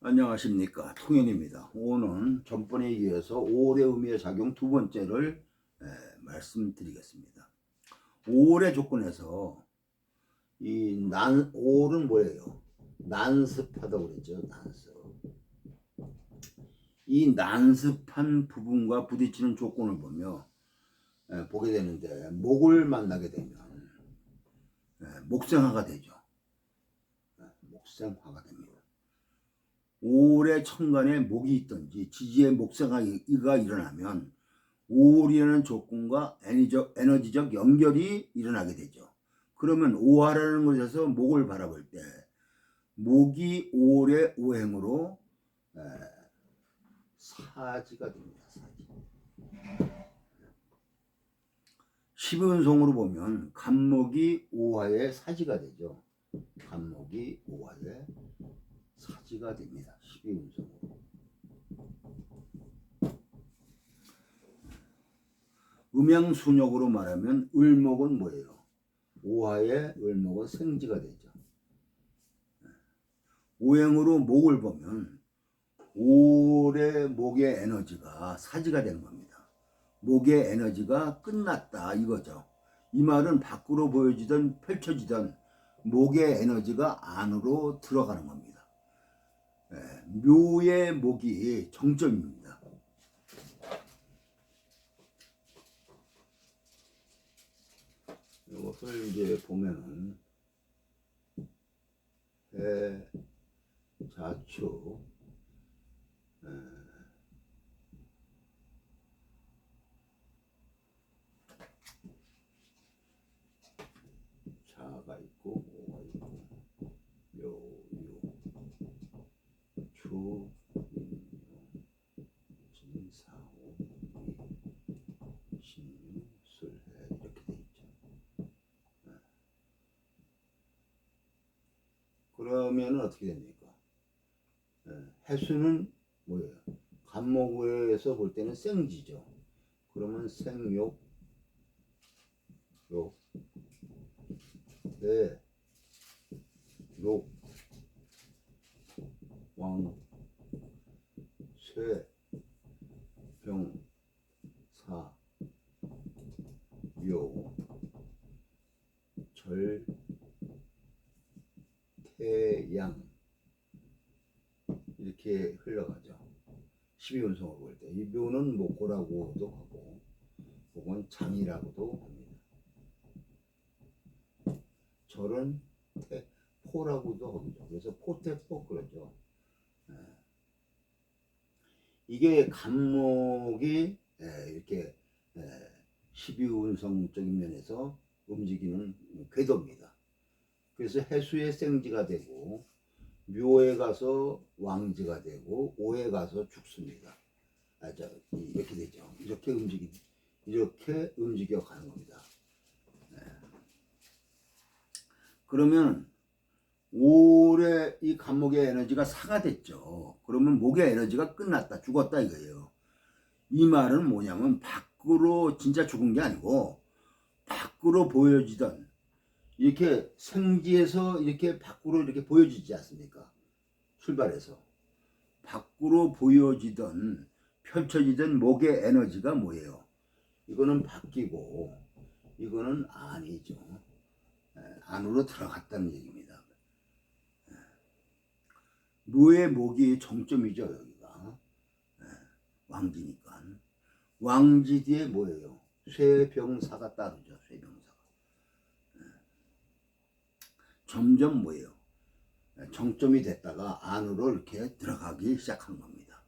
안녕하십니까 통연입니다. 오늘 전번에 이어서 5월의 의미의 작용 두 번째를 에, 말씀드리겠습니다. 5월의 조건에서 이 난 5월은 뭐예요? 난습하다고 그랬죠. 난습. 이 난습한 부분과 부딪히는 조건을 보며 에, 보게 되는데 목을 만나게 되면 에, 목생화가 되죠. 에, 목생화가 됩니다. 오래 천간에 목이 있든지 지지에 목생화가 일어나면 오월이라는 조건과 에너지적, 에너지적 연결이 일어나게 되죠. 그러면 오화라는 곳에서 목을 바라볼 때 목이 오월의 오행으로 에, 사지가 됩니다. 사지. 십은송으로 보면 간목이 오화의 사지가 되죠. 간목이 오화의 사지가 됩니다. 12운성으로. 음양순역으로 말하면 을목은 뭐예요? 오화의 을목은 생지가 되죠. 오행으로 목을 보면 올의 목의 에너지가 사지가 되는 겁니다. 목의 에너지가 끝났다 이거죠. 이 말은 밖으로 보여지던 펼쳐지던 목의 에너지가 안으로 들어가는 겁니다. 예, 묘의 목이 정점입니다. 이것을 이제 보면은 해, 자축, 에, 자가 있고 오가 있고 묘, 요, 주, 인요, 진사오, 이, 신유, 술해 이렇게 돼 있죠. 네. 그러면은 어떻게 됩니까? 네, 해수는 뭐예요? 간목에서 볼 때는 생지죠. 그러면 생욕, 욕, 네, 욕, 왕, 쇠, 병, 사, 요, 절, 태양 이렇게 흘러가죠. 12운성으로 볼 때. 이 묘는 목고라고도 하고 혹은 장이라고도 합니다. 절은 태, 포라고도 하죠. 그래서 포태포 그러죠. 예. 이게 간목이 예, 이렇게 예, 12운성적인 면에서 움직이는 궤도입니다. 그래서 해수의 생지가 되고 묘에 가서 왕지가 되고 오에 가서 죽습니다. 아, 저, 이렇게 되죠. 이렇게 움직이 이렇게 움직여 가는 겁니다. 네. 그러면 올해 이 간목의 에너지가 사가 됐죠. 그러면 목의 에너지가 끝났다, 죽었다 이거예요. 이 말은 뭐냐면 밖으로 진짜 죽은 게 아니고 밖으로 보여지던 이렇게 생지에서 이렇게 밖으로 이렇게 보여지지 않습니까? 출발해서 밖으로 보여지던 펼쳐지던 목의 에너지가 뭐예요? 이거는 바뀌고 이거는 아니죠. 에, 안으로 들어갔다는 얘기입니다. 에, 묘의 목이 정점이죠 여기가 에, 왕지니까 왕지 뒤에 뭐예요? 쇠병사가 따르죠 쇠병사가 점점 뭐예요? 정점이 됐다가 안으로 이렇게 들어가기 시작한 겁니다.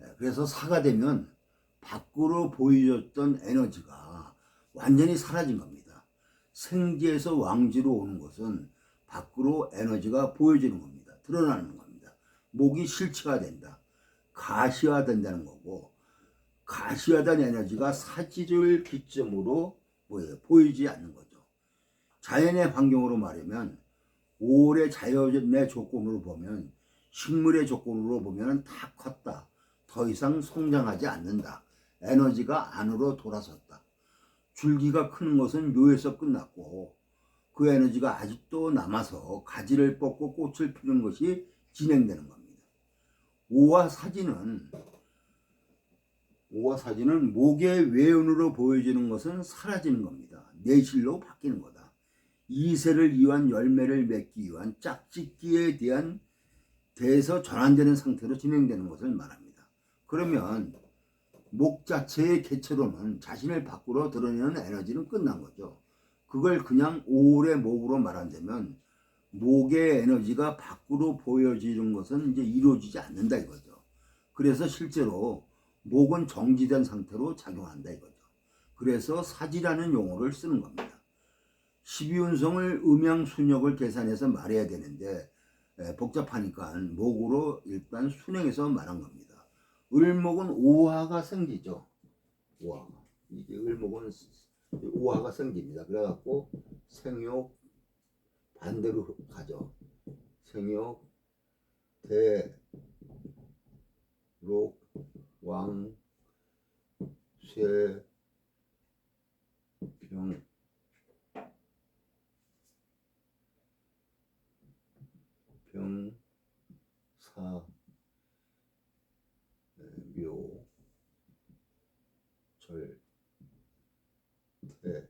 예, 그래서 사가 되면 밖으로 보여줬던 에너지가 완전히 사라진 겁니다. 생지에서 왕지로 오는 것은 밖으로 에너지가 보여지는 겁니다. 드러나는 겁니다. 목이 실체가 된다. 가시화 된다는 거고 가시화된 에너지가 사지를 기점으로 뭐예요? 보이지 않는 거죠. 자연의 환경으로 말하면 5월의 자연의 조건으로 보면 식물의 조건으로 보면 다 컸다. 더 이상 성장하지 않는다. 에너지가 안으로 돌아섰다. 줄기가 크는 것은 묘에서 끝났고 그 에너지가 아직도 남아서 가지를 뻗고 꽃을 피우는 것이 진행되는 겁니다. 오화 사진은 오화 사진은 목의 외연으로 보여지는 것은 사라지는 겁니다. 내실로 바뀌는 거다. 이세를 이완 열매를 맺기 위한 짝짓기에 대한 대해서 전환되는 상태로 진행되는 것을 말합니다. 그러면 목 자체의 개체로는 자신을 밖으로 드러내는 에너지는 끝난 거죠. 그걸 그냥 오래 목으로 말한다면 목의 에너지가 밖으로 보여지는 것은 이제 이루어지지 않는다 이거죠. 그래서 실제로 목은 정지된 상태로 작용한다 이거죠. 그래서 사지라는 용어를 쓰는 겁니다. 12운성을 음양 순역을 계산해서 말해야 되는데 에, 복잡하니까 목으로 일단 순행해서 말한 겁니다. 을목은 오화가 생기죠. 오화가 이게 을목은 오화가 생깁니다. 그래갖고 생욕 반대로 가죠. 생욕 대록 왕 쇠, 병, 병, 사, 에, 묘, 절, 태,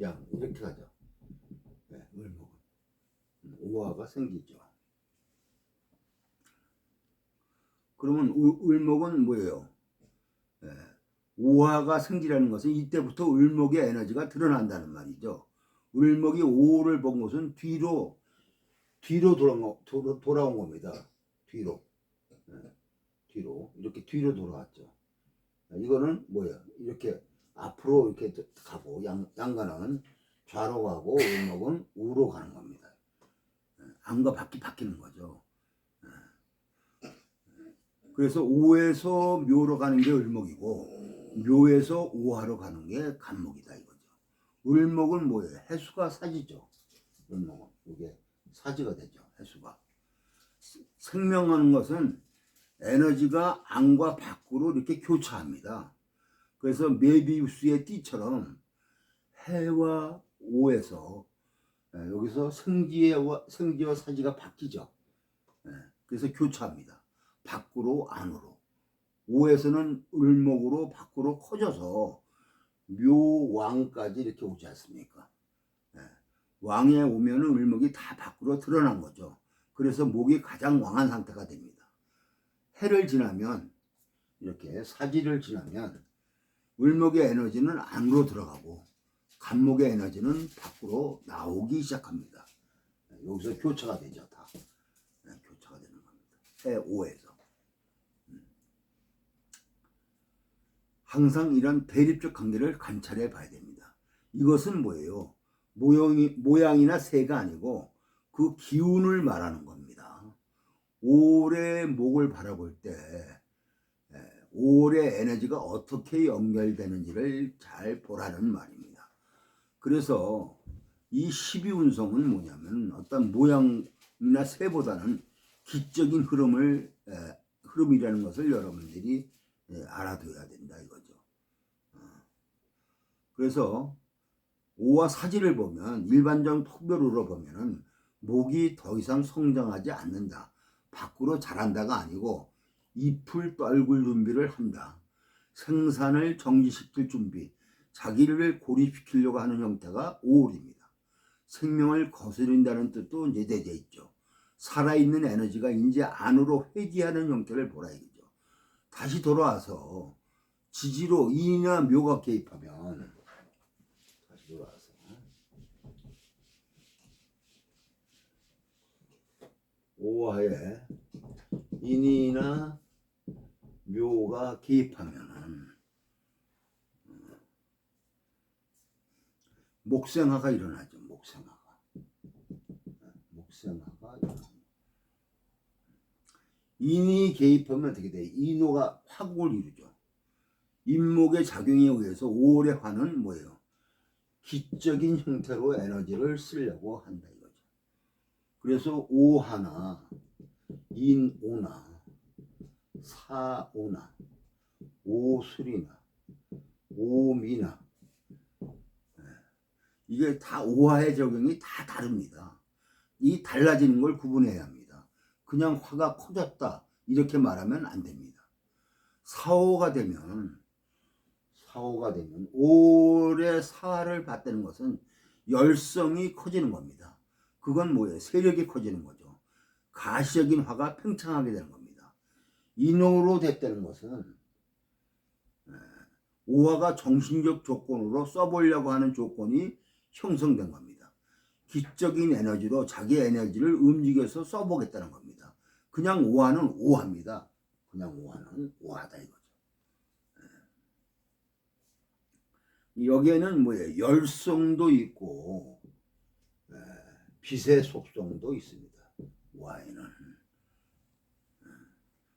양 이렇게 가죠. 네, 을목은 음, 오화가 생기죠. 그러면 우- 을목은 뭐예요? 예, 오화가 생기라는 것은 이때부터 을목의 에너지가 드러난다는 말이죠. 을목이 오를 본 것은 뒤로 뒤로 돌아온, 거- 돌아- 돌아온 겁니다. 뒤로 예, 뒤로 이렇게 뒤로 돌아왔죠. 예, 이거는 뭐예요? 이렇게 앞으로 이렇게 가고 양, 양가는 좌로 가고 을목은 우로 가는 겁니다. 예, 안과 바퀴 바뀌는 거죠. 그래서 오에서 묘로 가는 게 을목이고 묘에서 오하로 가는 게 간목이다 이거죠. 을목은 뭐예요? 해수가 사지죠. 을목은 이게 사지가 되죠. 해수가 생명하는 것은 에너지가 안과 밖으로 이렇게 교차합니다. 그래서 메비우스의 띠처럼 해와 오에서 예, 여기서 생지와 생지와 사지가 바뀌죠. 예, 그래서 교차합니다. 밖으로 안으로. 오에서는 을목으로 밖으로 커져서 묘왕까지 이렇게 오지 않습니까? 예. 왕에 오면은 을목이 다 밖으로 드러난 거죠. 그래서 목이 가장 왕한 상태가 됩니다. 해를 지나면 이렇게 사지를 지나면 을목의 에너지는 안으로 들어가고 간목의 에너지는 밖으로 나오기 시작합니다. 예, 여기서 교차가 되죠, 다. 예, 교차가 되는 겁니다. 해 5에서. 항상 이런 대립적 관계를 관찰해 봐야 됩니다. 이것은 뭐예요? 모양이, 모양이나 새가 아니고 그 기운을 말하는 겁니다. 올해 목을 바라볼 때 예, 올해 에너지가 어떻게 연결되는지를 잘 보라는 말입니다. 그래서 이 12운성은 뭐냐면 어떤 모양이나 새보다는 기적인 흐름을 에, 흐름이라는 것을 여러분들이 예, 알아둬야 된다 이거죠. 어. 그래서 오와 사지를 보면 일반적 통별으로 보면은 목이 더 이상 성장하지 않는다. 밖으로 자란다가 아니고 잎을 떨굴 준비를 한다. 생산을 정지시킬 준비, 자기를 고립시키려고 하는 형태가 오울입니다. 생명을 거스린다는 뜻도 이제 내재 있죠. 살아있는 에너지가 이제 안으로 회귀하는 형태를 보라 이거죠. 다시 돌아와서 지지로 인이나 묘가 개입하면 다시 돌아와서 오화에 인이나 묘가 개입하면은 목생화가 일어나죠. 목생화가 목생화가. 인이 개입하면 어떻게 돼? 인호가 화국을 이루죠. 인목의 작용에 의해서 오월의 화는 뭐예요? 기적인 형태로 에너지를 쓰려고 한다. 그래서 오 하나, 인 오나, 사 오나, 오술이나, 오미나 예. 이게 다 오화의 적용이 다 다릅니다. 이 달라지는 걸 구분해야 합니다. 그냥 화가 커졌다 이렇게 말하면 안 됩니다. 사오가 되면 사오가 되면 오래 사를 받다는 것은 열성이 커지는 겁니다. 그건 뭐예요? 세력이 커지는 거죠. 가시적인 화가 팽창하게 되는 겁니다. 인호로 됐다는 것은 에, 오화가 정신적 조건으로 써보려고 하는 조건이 형성된 겁니다. 기적인 에너지로 자기 에너지를 움직여서 써보겠다는 겁니다. 그냥 오화는 오화입니다. 그냥 오화는 오화다 이거죠. 예. 여기에는 뭐예요? 열성도 있고 에, 빛의 속성도 있습니다. 예.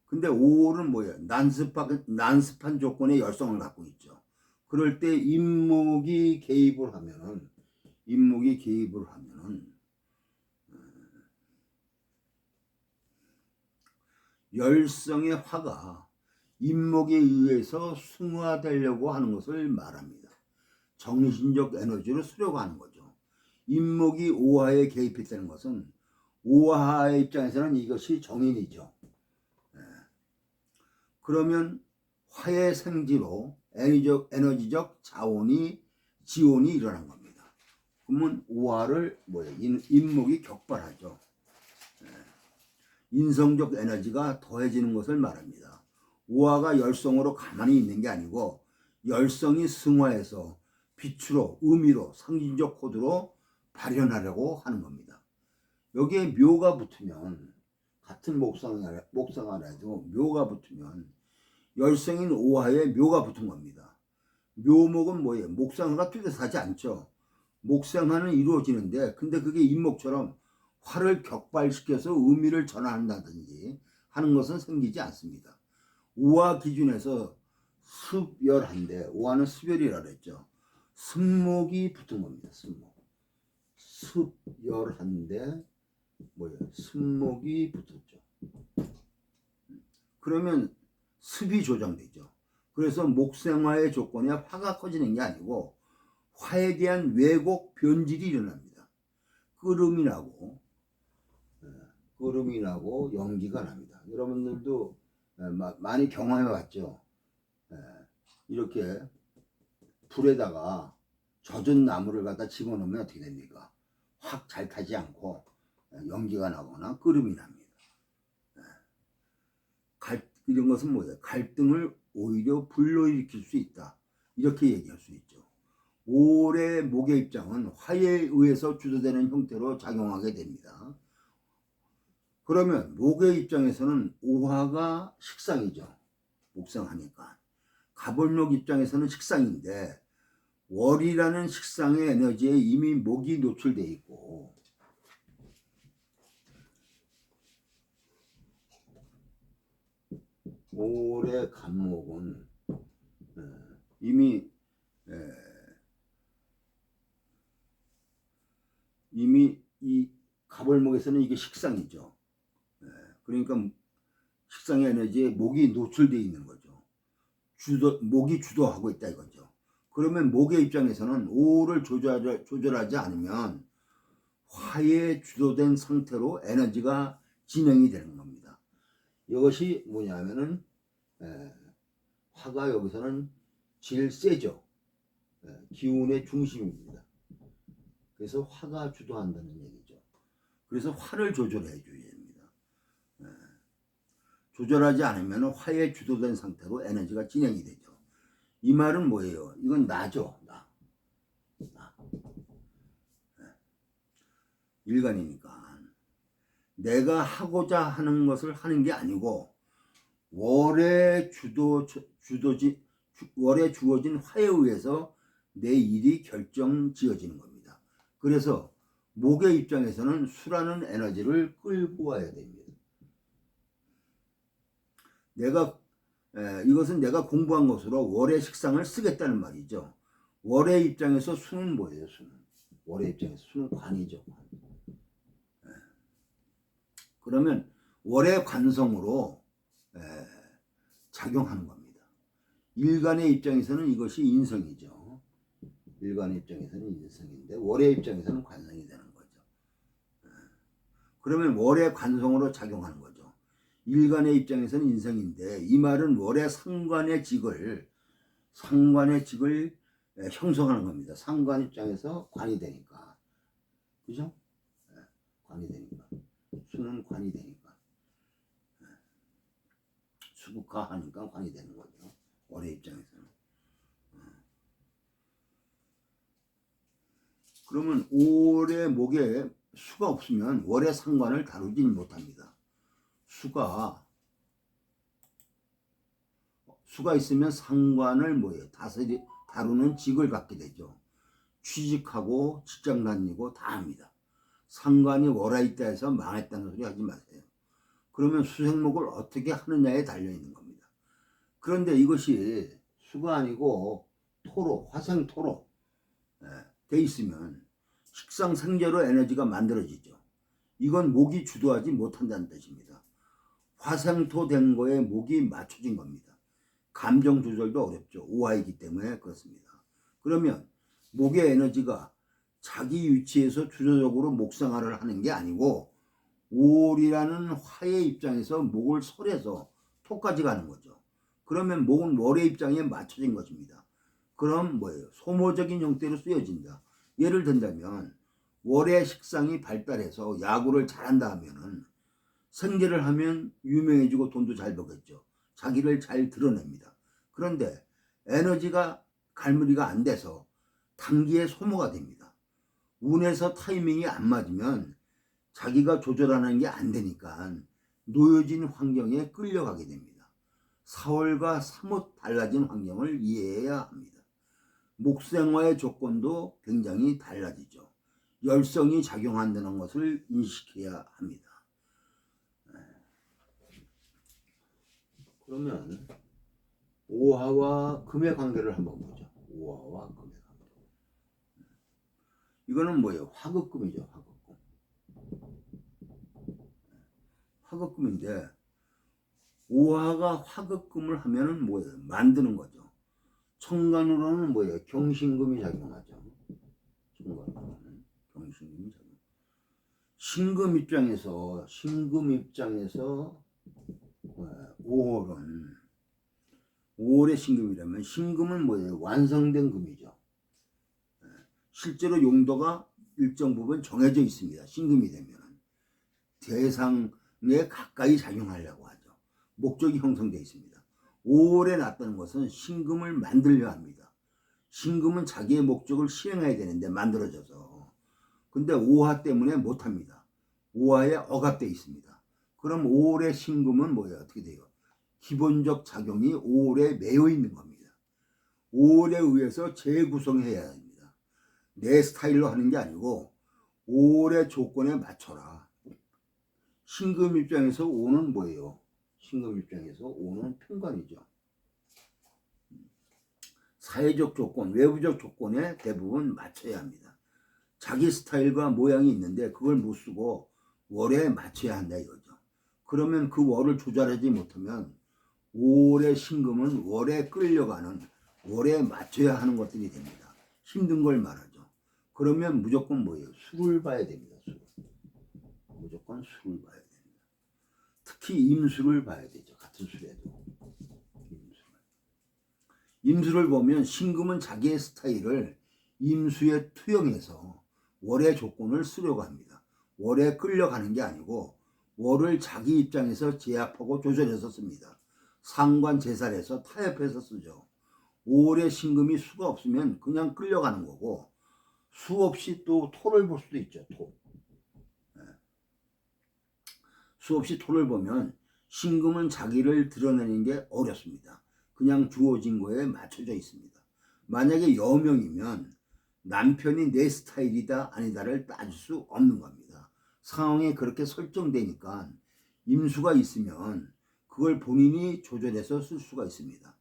근데 오는 뭐예요? 난습한, 난습한 조건의 열성을 갖고 있죠. 그럴 때 인목이 개입을 하면은 인목이 개입을 하면은 어, 열성의 화가 인목에 의해서 승화되려고 하는 것을 말합니다. 정신적 에너지를 쓰려고 하는 거죠. 인목이 오화에 개입했다는 것은 오화의 입장에서는 이것이 정인이죠. 예. 그러면 화의 생지로 에너지적, 에너지적 자원이 지원이 일어난 겁니다. 그러면 오화를 뭐예요? 인, 인목이 격발하죠. 예. 인성적 에너지가 더해지는 것을 말합니다. 오화가 열성으로 가만히 있는 게 아니고 열성이 승화해서 빛으로 의미로 상징적 코드로 발현하려고 하는 겁니다. 여기에 묘가 붙으면 같은 해도 묘가 붙으면 열성인 오화에 묘가 붙은 겁니다. 묘목은 뭐예요? 목상화가 뚜렷 하지 않죠. 목상화는 이루어지는데 근데 그게 인목처럼 화를 격발시켜서 의미를 전환한다든지 하는 것은 생기지 않습니다. 오화 기준에서 습열한데 오화는 습열이라 그랬죠. 습목이 붙은 겁니다. 습목. 습열한데 뭐예요? 습목이 붙었죠. 그러면 습이 조정되죠. 그래서 목생화의 조건에 화가 커지는 게 아니고 화에 대한 왜곡 변질이 일어납니다. 끓음이 나고 예, 끓음이 나고 연기가 납니다. 여러분들도 예, 마- 많이 경험해 봤죠. 예, 이렇게 불에다가 젖은 나무를 갖다 집어넣으면 어떻게 됩니까? 확 잘 타지 않고 예, 연기가 나거나 끓음이 납니다. 예. 갈, 이런 것은 뭐예요? 갈등을 오히려 불러일으킬 수 있다. 이렇게 얘기할 수 있죠. 올해 목의 입장은 화에 의해서 주도되는 형태로 작용하게 됩니다. 그러면 목의 입장에서는 오화가 식상이죠. 목상하니까. 가볼목 입장에서는 식상인데 월이라는 식상의 에너지에 이미 목이 노출돼 있고 올해 간목은 에, 이미 에, 이미 이 가벌목에서는 이게 식상이죠. 에, 그러니까 식상의 에너지에 목이 노출되어 있는 거죠. 주도 목이 주도하고 있다 이거죠. 그러면 목의 입장에서는 오를 조절, 조절하지 않으면 화에 주도된 상태로 에너지가 진행이 되는 겁니다. 이것이 뭐냐면은 에, 화가 여기서는 제일 세죠. 에, 기운의 중심입니다. 그래서 화가 주도한다는 얘기죠. 그래서 화를 조절해 줘야 됩니다. 에, 조절하지 않으면 화에 주도된 상태로 에너지가 진행이 되죠. 이 말은 뭐예요? 이건 나죠. 나. 나. 에, 일간이니까. 내가 하고자 하는 것을 하는 게 아니고 월에 주도 주도지 주- 월에 주어진 화에 의해서 내 일이 결정 지어지는 겁니다. 그래서 목의 입장에서는 수라는 에너지를 끌고 와야 됩니다. 내가 에, 이것은 내가 공부한 것으로 월의 식상을 쓰겠다는 말이죠. 월의 입장에서 수는 뭐예요? 수는 월의 입장에서 수는 관이죠. 관. 그러면 월의 관성으로 에, 작용하는 겁니다. 일간의 입장에서는 이것이 인성이죠. 일간의 입장에서는 인성인데 월의 입장에서는 관성이 되는 거죠. 에, 그러면 월의 관성으로 작용하는 거죠. 일간의 입장에서는 인성인데 이 말은 월의 상관의 직을 상관의 직을 예, 형성하는 겁니다. 상관 입장에서 관이 되니까 그죠? 예, 관이 되니까 수는 관이 되니까 예. 수국화 하니까 관이 되는 거죠. 월의 입장에서는. 어. 그러면 올의 목에 수가 없으면 월의 상관을 다루지는 못합니다. 수가 수가 있으면 상관을 뭐예요? 다스리 다루는 직을 갖게 되죠. 취직하고 직장 다니고 다 합니다. 상관이 월화 있다 해서 망했다는 소리 하지 마세요. 그러면 수생목을 어떻게 하느냐에 달려 있는 겁니다. 그런데 이것이 수가 아니고 토로, 화생 토로 예, 돼 있으면 식상 생재로 에너지가 만들어지죠. 이건 목이 주도하지 못한다는 뜻입니다. 화생토 된 거에 목이 맞춰진 겁니다. 감정 조절도 어렵죠. 오화이기 때문에 그렇습니다. 그러면 목의 에너지가 자기 위치에서 주도적으로 목상화를 하는 게 아니고 올이라는 화의 입장에서 목을 설해서 토까지 가는 거죠. 그러면 목은 월의 입장에 맞춰진 것입니다. 그럼 뭐예요? 소모적인 형태로 쓰여진다. 예를 든다면 월의 식상이 발달해서 야구를 잘한다 하면은 생계를 하면 유명해지고 돈도 잘 벌겠죠. 자기를 잘 드러냅니다. 그런데 에너지가 갈무리가 안 돼서 단기에 소모가 됩니다. 운에서 타이밍이 안 맞으면 자기가 조절하는 게 안 되니까 놓여진 환경에 끌려가게 됩니다. 4월과 사뭇 달라진 환경을 이해해야 합니다. 목생화의 조건도 굉장히 달라지죠. 열성이 작용한다는 것을 인식해야 합니다. 그러면 오화와 금의 관계를 한번 보죠. 오화와 금의 관계. 이거는 뭐예요? 화극금이죠. 화극금. 화극금인데 오화가 화극금을 하면은 뭐예요? 만드는 거죠. 청간으로는 뭐예요? 경신금이 작용하죠. 청간으로는 경신금이 작용. 신금 입장에서 신금 입장에서 5월은 5월의 신금이라면 신금은 뭐예요? 완성된 금이죠. 예, 실제로 용도가 일정 부분 정해져 있습니다. 신금이 되면 대상에 가까이 작용하려고 하죠. 목적이 형성되어 있습니다. 5월에 났다는 것은 신금을 만들려 합니다. 신금은 자기의 목적을 실행해야 되는데 만들어져서 근데 5화 때문에 못합니다. 5화에 억압되어 있습니다. 그럼 5월의 신금은 뭐예요? 어떻게 돼요? 기본적 작용이 5월에 매여 있는 겁니다. 5월에 의해서 재구성해야 합니다. 내 스타일로 하는 게 아니고 5월의 조건에 맞춰라. 신금 입장에서 5는 뭐예요? 신금 입장에서 5는 평관이죠. 사회적 조건, 외부적 조건에 대부분 맞춰야 합니다. 자기 스타일과 모양이 있는데 그걸 못 쓰고 월에 맞춰야 한다 이거죠. 그러면 그 월을 조절하지 못하면 월의 신금은 월에 끌려가는 월에 맞춰야 하는 것들이 됩니다. 힘든 걸 말하죠. 그러면 무조건 뭐예요? 수를 봐야 됩니다. 수. 무조건 수를 봐야 됩니다. 특히 임수를 봐야 되죠. 같은. 임수를. 임수를 보면 신금은 자기의 스타일을 임수에 투영해서 월의 조건을 쓰려고 합니다. 월에 끌려가는 게 아니고 월을 자기 입장에서 제압하고 조절해서 씁니다. 상관 제살에서 타협해서 쓰죠. 5월에 신금이 수가 없으면 그냥 끌려가는 거고 수 없이 또 토를 볼 수도 있죠. 토. 예. 수 없이 토를 보면 신금은 자기를 드러내는 게 어렵습니다. 그냥 주어진 거에 맞춰져 있습니다. 만약에 여명이면 남편이 내 스타일이다 아니다를 따질 수 없는 겁니다. 상황에 그렇게 설정되니까 임수가 있으면 그걸 본인이 조절해서 쓸 수가 있습니다.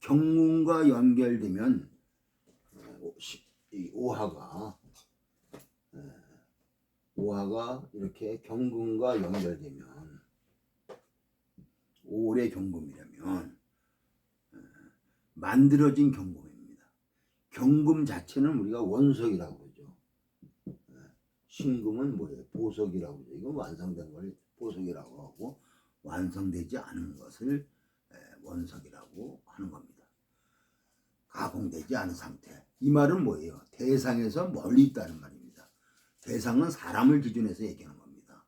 경문과 연결되면 이 오화가 예, 오화가 이렇게 경금과 연결되면 올해 경금이라면 예, 만들어진 경금입니다. 경금 자체는 우리가 원석이라고 그러죠. 예, 신금은 뭐예요? 보석이라고 그러죠. 이건 완성된 걸 보석이라고 하고 완성되지 않은 것을 에, 원석이라고 하는 겁니다. 가공되지 않은 상태. 이 말은 뭐예요? 대상에서 멀리 있다는 말입니다. 대상은 사람을 기준해서 얘기하는 겁니다.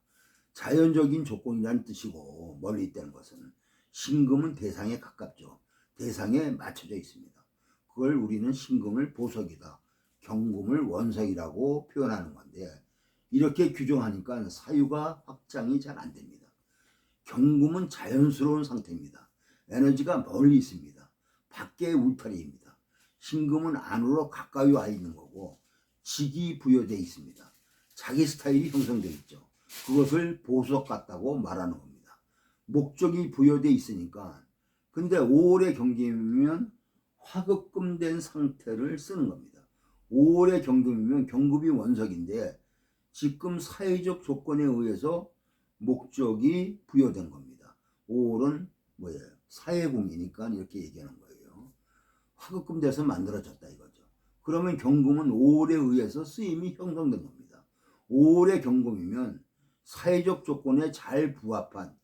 자연적인 조건이라는 뜻이고 멀리 있다는 것은 신금은 대상에 가깝죠. 대상에 맞춰져 있습니다. 그걸 우리는 신금을 보석이다. 경금을 원석이라고 표현하는 건데 이렇게 규정하니까 사유가 확장이 잘 안 됩니다. 경금은 자연스러운 상태입니다. 에너지가 멀리 있습니다. 밖에 울타리입니다. 신금은 안으로 가까이 와 있는 거고 직이 부여되어 있습니다. 자기 스타일이 형성되어 있죠. 그것을 보석 같다고 말하는 겁니다. 목적이 부여되어 있으니까 근데 5월의 경금이면 화급금된 상태를 쓰는 겁니다. 5월의 경금이면 경금이 원석인데 지금 사회적 조건에 의해서 목적이 부여된 겁니다. 5월은 뭐예요? 사회공이니까 이렇게 얘기하는 거예요. 화급금 돼서 만들어졌다 이거죠. 그러면 경금은 5월에 의해서 쓰임이 형성된 겁니다. 5월의 경금이면 사회적 조건에 잘 부합한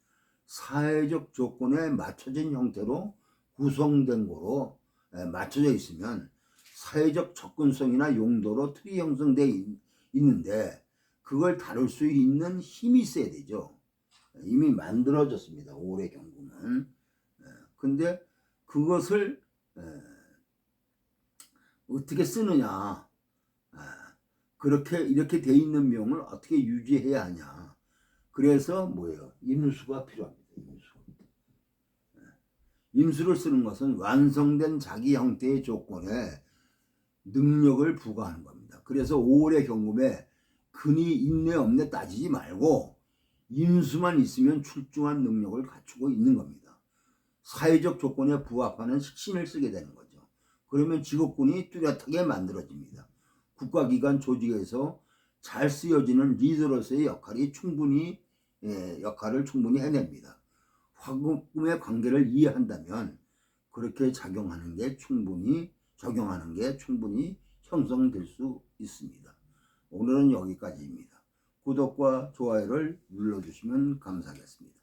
사회적 조건에 맞춰진 형태로 구성된 거로 에, 맞춰져 있으면 사회적 접근성이나 용도로 틀이 형성되어 있- 있는데 그걸 다룰 수 있는 힘이 있어야 되죠. 이미 만들어졌습니다. 올해 경고는. 에, 근데 그것을 에, 어떻게 쓰느냐. 에, 그렇게 이렇게 돼 있는 명을 어떻게 유지해야 하냐. 그래서 뭐예요? 임수가 필요합니다. 임수. 에, 임수를 쓰는 것은 완성된 자기 형태의 조건에 능력을 부과하는 겁니다. 그래서 5월의 경금에 근이 있네 없네 따지지 말고 인수만 있으면 출중한 능력을 갖추고 있는 겁니다. 사회적 조건에 부합하는 식신을 쓰게 되는 거죠. 그러면 직업군이 뚜렷하게 만들어집니다. 국가기관 조직에서 잘 쓰여지는 리더로서의 역할이 충분히 예, 역할을 충분히 해냅니다. 화금의 관계를 이해한다면 그렇게 작용하는 게 충분히 적용하는 게 충분히 형성될 수 있습니다. 오늘은 여기까지입니다. 구독과 좋아요를 눌러주시면 감사하겠습니다.